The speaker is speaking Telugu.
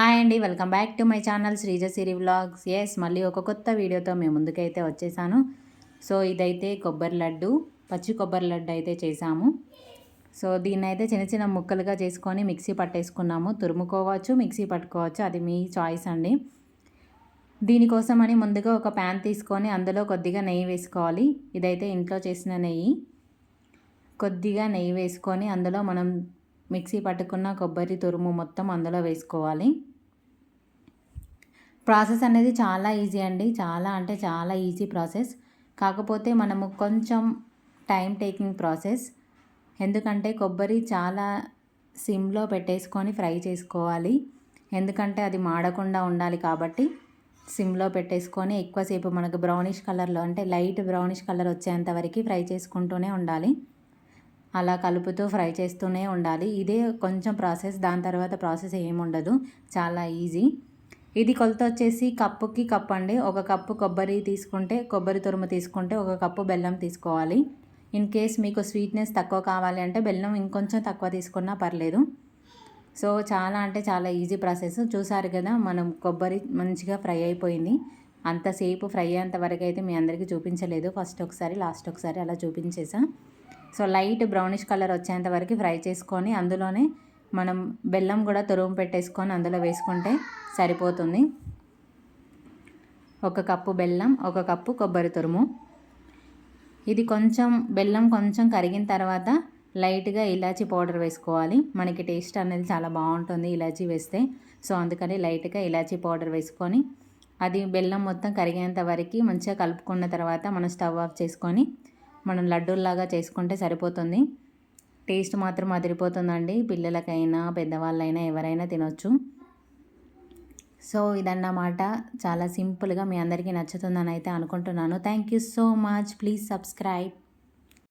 హాయ్ అండి welcome back to my channel Sreeja Siri vlogs. Yes మళ్ళీ ఒక కొత్త వీడియోతో మేము ముందుకైతే వచ్చేసాను. సో ఇదైతే కొబ్బరి లడ్డు పచ్చి కొబ్బరి లడ్డు అయితే చేసాము. సో దీన్ని అయితే చిన్న చిన్న ముక్కలుగా చేసుకొని మిక్సీ పట్టేసుకున్నాము. తురుముకోవచ్చు మిక్సీ పట్టుకోవచ్చు అది మీ చాయిస్ అండి. దీనికోసమని ముందుగా ఒక ప్యాన్ తీసుకొని అందులో కొద్దిగా నెయ్యి వేసుకోవాలి. ఇదైతే ఇంట్లో చేసిన నెయ్యి. కొద్దిగా నెయ్యి వేసుకొని అందులో మనం మిక్సీ పట్టుకున్న కొబ్బరి తురుము మొత్తం అందులో వేసుకోవాలి. ప్రాసెస్ అనేది చాలా ఈజీ అండి. చాలా అంటే చాలా ఈజీ ప్రాసెస్. కాకపోతే మనము కొంచెం టైం టేకింగ్ ప్రాసెస్. ఎందుకంటే కొబ్బరి చాలా సిమ్లో పెట్టేసుకొని ఫ్రై చేసుకోవాలి. ఎందుకంటే అది మాడకుండా ఉండాలి కాబట్టి సిమ్లో పెట్టేసుకొని ఎక్కువసేపు మనకు బ్రౌనిష్ కలర్లో అంటే లైట్ బ్రౌనిష్ కలర్ వచ్చేంత వరకు ఫ్రై చేసుకుంటూనే ఉండాలి. అలా కలుపుతూ ఫ్రై చేస్తూనే ఉండాలి. ఇదే కొంచెం ప్రాసెస్. దాని తర్వాత ప్రాసెస్ ఏముండదు. చాలా ఈజీ. ఇది కొలత వచ్చేసి కప్పుకి కప్ అండి. ఒక కప్పు కొబ్బరి తీసుకుంటే కొబ్బరి తురుము తీసుకుంటే ఒక కప్పు బెల్లం తీసుకోవాలి. ఇన్ కేస్ మీకు స్వీట్నెస్ తక్కువ కావాలి అంటే బెల్లం ఇంకొంచెం తక్కువ తీసుకున్నా పర్లేదు. సో చాలా అంటే చాలా ఈజీ ప్రాసెస్. చూసారు కదా మనం కొబ్బరి మంచిగా ఫ్రై అయిపోయింది. అంతసేపు ఫ్రై అయ్యేంత వరకు అయితే మీ అందరికీ చూపించలేదు. ఫస్ట్ ఒకసారి లాస్ట్ ఒకసారి అలా చూపించేసా. సో లైట్ బ్రౌనిష్ కలర్ వచ్చేంత వరకు ఫ్రై చేసుకొని అందులోనే మనం బెల్లం కూడా తురుము పెట్టేసుకొని అందులో వేసుకుంటే సరిపోతుంది. ఒక కప్పు బెల్లం ఒక కప్పు కొబ్బరి తురుము. ఇది కొంచెం బెల్లం కొంచెం కరిగిన తర్వాత లైట్గా ఇలాచీ పౌడర్ వేసుకోవాలి. మనకి టేస్ట్ అనేది చాలా బాగుంటుంది ఇలాచీ వేస్తే. సో అందుకని లైట్గా ఇలాచీ పౌడర్ వేసుకొని అది బెల్లం మొత్తం కరిగేంత వరకు మంచిగా కలుపుకున్న తర్వాత మనం స్టవ్ ఆఫ్ చేసుకొని మనం లడ్డూల్లాగా చేసుకుంటే సరిపోతుంది. టేస్ట్ మాత్రం అదిరిపోతుందండి. పిల్లలకైనా పెద్దవాళ్ళైనా ఎవరైనా తినొచ్చు. సో ఇదన్నమాట. చాలా సింపుల్గా మీ అందరికీ నచ్చుతుందని అయితే అనుకుంటున్నాను. Thank you so much. Please subscribe.